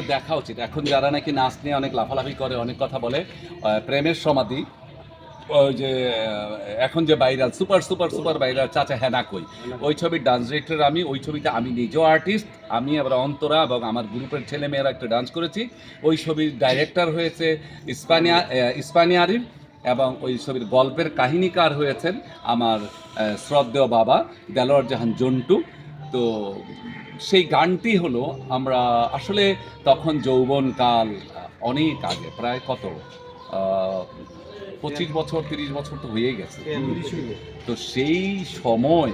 দেখা উচিত। এখন যারা নাকি নাচ নিয়ে অনেক লাফালাফি করে, অনেক কথা বলে প্রেমের সমাধি, ওই যে এখন যে viral super super super viral চাচা হেনা কই, ওই ছবির ডান্স ডিরেক্টর আমি, ওই ছবিতে আমি নিজেও আর্টিস্ট আমি আবার অন্তরা এবং আমার গ্রুপের ছেলে মেয়েরা একটা ডান্স করেছি। ওই ছবির ডাইরেক্টর হয়েছে ইস্পানিয়া ইস্পানিয়ারির এবং ওই ছবির গল্পের কাহিনীকার হয়েছেন আমার শ্রদ্ধেয় বাবা দেলোয়ার জাহান জন্টু। তো সেই গানটি হলো আমরা আসলে তখন যৌবনকাল অনেক আগে প্রায় কত? পঁচিশ বছর তিরিশ বছর তো হয়ে গেছে। তো সেই সময়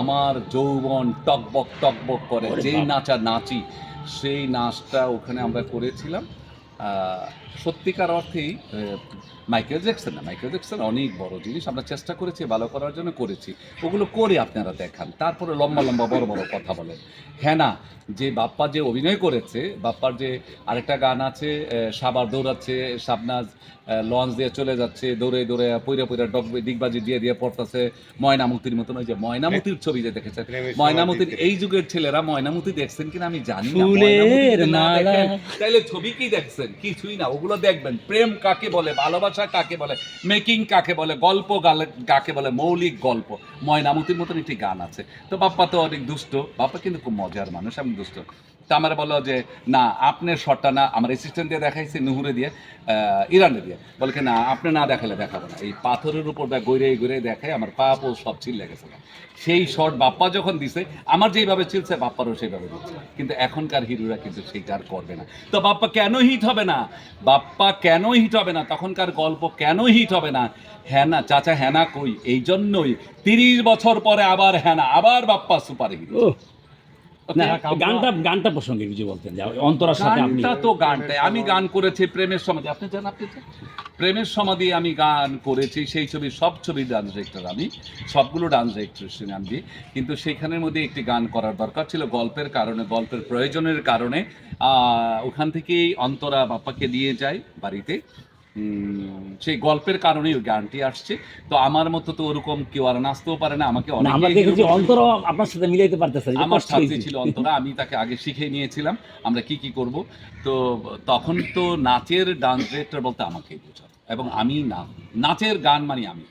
আমার যৌবন টকবক টকবক করে যেই নাচা নাচি সেই নাচটা ওখানে আমরা করেছিলাম। সত্যিকার অর্থেই মাইকেল জ্যাকসন না। মাইকেল জ্যাকসন অনেক বড় জিনিস। আমরা চেষ্টা করেছি ভালো করার জন্য করেছি। ওগুলো করে আপনারা দেখান। তারপরে লম্বা লম্বা বড় বড় কথা বলেন। হ্যাঁ না যে বাপ্পা যে অভিনয় করেছে বাপ্পার যে আরেকটা গান আছে সাবার দৌড়াচ্ছে শাবনাজ লঞ্চ দিয়ে চলে যাচ্ছে দৌড়ে দৌড়ে পইরা পইরা ডগ ডিগবাজি দিয়ে দিয়ে পড়তেছে ময়নামতির মতন। ওই যে ময়নামতির ছবি যে দেখেছেন ময়নামতির এই যুগের ছেলেরা ময়নামতি দেখছেন কিনা আমি জানি না। তাইলে ছবি কি দেখছেন? কিছুই না, ওগুলো দেখবেন। প্রেম কাকে বলে, ভালোবাসা কাকে বলে মেকিং কাকে বলে, গল্প গালে- কাকে বলে, মৌলিক গল্প। ময়নামতির মতন একটি গান আছে। তো বাপ্পা তো অনেক দুষ্ট, বাপ্পা কিন্তু খুব মজার মানুষ আমি দুষ্ট। তা আমার বলো যে, না, আপনার শটটা না, আমার অ্যাসিস্ট্যান্ট দিয়ে দেখাইছে, নুহুরে দিয়ে ইরানে দিয়ে। বলে কি, না, আপনি না দেখালে দেখাবো না। এই পাথরের উপর দা গৈরে গৈরে দেখায় আমার পা পো সব ছিল লেগেছে সেই শট বাপ্পা যখন দিছে, আমার যেইভাবে চিলছে, বাপ্পারও সেইভাবে দিচ্ছে। কিন্তু এখনকার হিরোরা কিন্তু সেইটা আর করবে না। তো বাপ্পা কেন হিট হবে না? বাপ্পা কেন হিট হবে না? তখনকার গল্প কেন হিট হবে না? হ্যানা চাচা হ্যানা কই? এই জন্যই তিরিশ বছর পরে আবার হ্যানা আবার বাপ্পা সুপার হিরো না গানটা গানটা প্রসঙ্গে কিছু বলতেন অন্তরার সাথে আপনি তো গানটাই। আমি গান করেছি প্রেমের সমাধি। আপনি জান আপনি প্রেমের সমাধি আমি গান করেছি সেই ছবির সব ছবির ডান্স ডিরেক্টর আমি সবগুলো ডান্স ডিরেক্টর আমি কিন্তু সেইখানের মধ্যে একটি গান করার দরকার ছিল গল্পের কারণে গল্পের প্রয়োজনের কারণে। আহ, ওখান থেকেই অন্তরা বাপ্পাকে নিয়ে যায় বাড়িতে। সেই গল্পের কারণেই ওই গানটি আসছে। তো আমার মতো তো ওরকম কেউ আর নাচতেও পারে না আমাকে আমরা দেখেছি আপনার সাথে মিলাইতে পারতেছে আমার সাথে ছিল। অন্তরা আমি তাকে আগে শিখে নিয়েছিলাম আমরা কি কি করব। তো তখন তো নাচের ডান্স ডিরেক্টর বলতে আমাকে বোঝাতো এবং আমি না নাচের গান মানি আমি।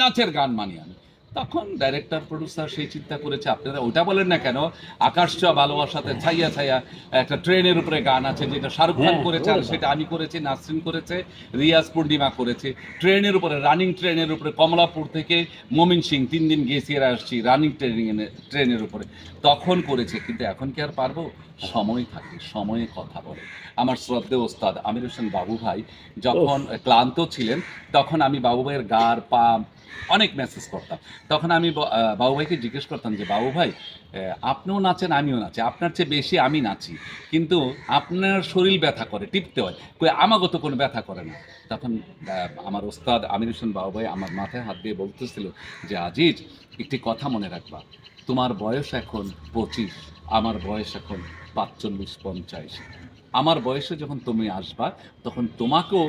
নাচের গান মানি আমি। তখন ডাইরেক্টর প্রডিউসার সেই চিন্তা করেছে আপনারা ওটা বলেন না কেন আকাশ ছোঁয়া ভালোবাসাতে ছাইয়া ছাইয়া একটা ট্রেনের উপরে গান আছে যেটা শাহরুখ খান হ্যাঁ, করেছে আর সেটা আমি করেছি নাসরিন করেছে রিয়াজ পূর্ণিমা করেছে। ট্রেনের উপরে রানিং ট্রেনের উপরে কমলাপুর থেকে মমিন সিং তিন দিন গেছি আর আসছি রানিং ট্রেনিং ট্রেনের উপরে। তখন করেছে কিন্তু এখন কি আর পারব? সময় থাকে সময়ে কথা বলে। আমার শ্রদ্ধেয় ওস্তাদ আমির হোসেন বাবু ভাই যখন ক্লান্ত ছিলেন তখন আমি বাবু ভাইয়ের গার পা অনেক মেসেজ করতাম। তখন আমি বাবু ভাইকে জিজ্ঞেস করতাম যে, বাবু ভাই আপনিও নাচেন, আমিও নাচি। আপনার চেয়ে বেশি আমি নাচি। কিন্তু আপনার শরীর ব্যথা করে, টিপতে হয়। কই, আমাগো তো কোনো ব্যথা করে না। তখন আমার ওস্তাদ আমির হোসেন বাবু ভাই আমার মাথায় হাত দিয়ে বলতেছিল যে, আজিজ, একটি কথা মনে রাখবা। তোমার বয়স এখন পঁচিশ, আমার বয়স এখন পাঁচচল্লিশ পঞ্চাশ। আমার বয়সে যখন তুমি আসবা, তখন তোমাকেও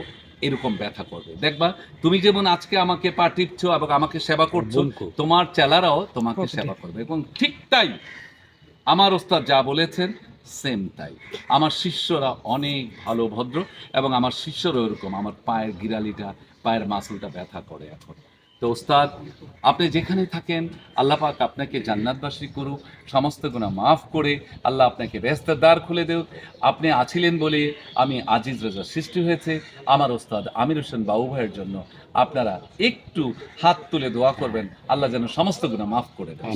এরকম ব্যথা করবে। দেখবা তুমি যেমন আজকে আমাকে পা টিপছো এবং আমাকে সেবা করছ তোমার চেলারাও তোমাকে সেবা করবে এবং ঠিক তাই আমার ওস্তাদ যা বলেছেন সেম তাই। আমার শিষ্যরা অনেক ভালো ভদ্র এবং আমার শিষ্যরা এরকম। আমার পায়ের গিরালিটা পায়ের মাসুলটা ব্যথা করে এখন। তো ওস্তাদ, আপনি যেখানে থাকেন, আল্লাহ পাক আপনাকে জান্নাতবাসী করুক, সমস্ত গুণা মাফ করে, আল্লাহ আপনাকে ব্যস্তের দ্বার খুলে দেউক। আপনি আছিলেন বলে আমি আজিজ রোজার সৃষ্টি হয়েছে। আমার ওস্তাদ আমির হোসেন বাবু ভাইয়ের জন্য আপনারা একটু হাত তুলে দোয়া করবেন। আল্লাহ যেন সমস্ত গুণা মাফ করে দেন।